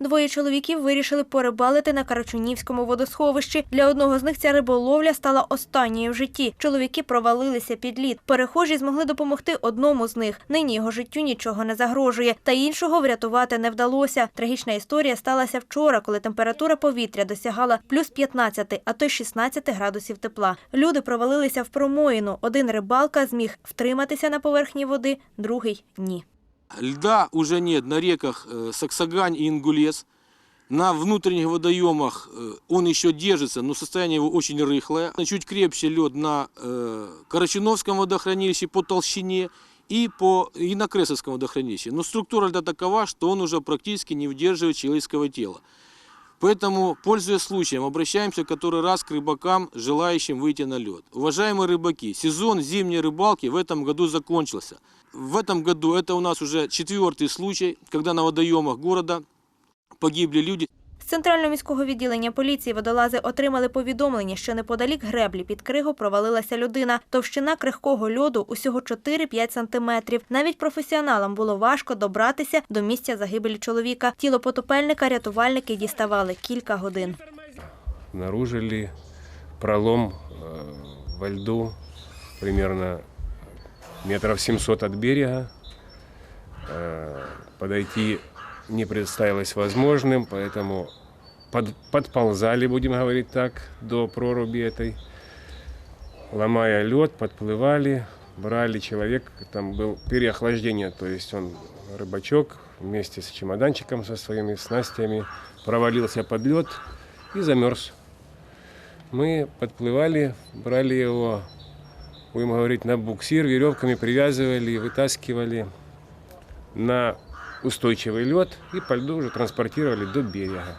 Двоє чоловіків вирішили порибалити на Карачунівському водосховищі. Для одного з них ця риболовля стала останньою в житті. Чоловіки провалилися під лід. Перехожі змогли допомогти одному з них. Нині його життю нічого не загрожує. Та іншого врятувати не вдалося. Трагічна історія сталася вчора, коли температура повітря досягала плюс 15, а то й 16 градусів тепла. Люди провалилися в промоїну. Один рибалка зміг втриматися на поверхні води, другий ні. Льда уже нет на реках э, Саксагань и Ингулец. На внутренних водоемах э, он еще держится, но состояние его очень рыхлое. Чуть крепче лед на э, Карачиновском водохранилище по толщине и, по, и на Кресовском водохранилище. Но структура льда такова, что он уже практически не выдерживает человеческого тела. Поэтому, пользуясь случаем, обращаемся который раз к рыбакам, желающим выйти на лед. Уважаемые рыбаки, сезон зимней рыбалки в этом году закончился. В этом году это у нас уже четвертый случай, когда на водоемах города погибли люди. З центрального міського відділення поліції водолази отримали повідомлення, що неподалік греблі під кригу провалилася людина. Товщина крихкого льоду усього 4-5 сантиметрів. Навіть професіоналам було важко добратися до місця загибелі чоловіка. Тіло потопельника рятувальники діставали кілька годин. обнаружили пролом э, во льду примерно метров 700 от берега. Э, Подойти не представилось возможным, поэтому под- подползали, будем говорить так, до проруби этой, ломая лед, подплывали, брали человек, там был переохлаждение, то есть он, рыбачок, вместе с чемоданчиком со своими снастями провалился под лед и замерз. Мы подплывали, брали его, будем говорить, на буксир, веревками привязывали, вытаскивали на устойчивый лед и по льду уже транспортировали до берега.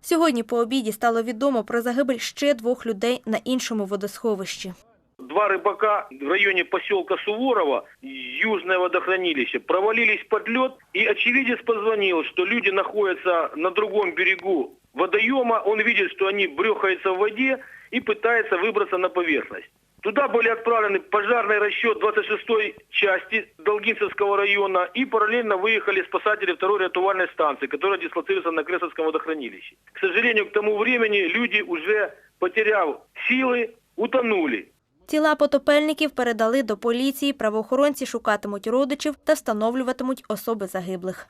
Сьогодні по обіді стало відомо про загибель ще двох людей на іншому водосховищі. Два рыбака в районе поселка Суворова, южное водохранилище, провалились под лед, и очевидец позвонил, что люди находятся на другом берегу водоема, он видит, что они брехаются в воде и пытается выбраться на поверхность. Туда были отправлены пожарный расчет 26-й части Долгинцевского района и параллельно выехали спасатели второй рятувальной станции, которая дислоцируется на Кресовском водохранилище. К сожалению, к тому времени люди уже, потеряв силы, утонули. Тіла потопельників передали до поліції. Правоохоронці шукатимуть родичів та встановлюватимуть особи загиблих.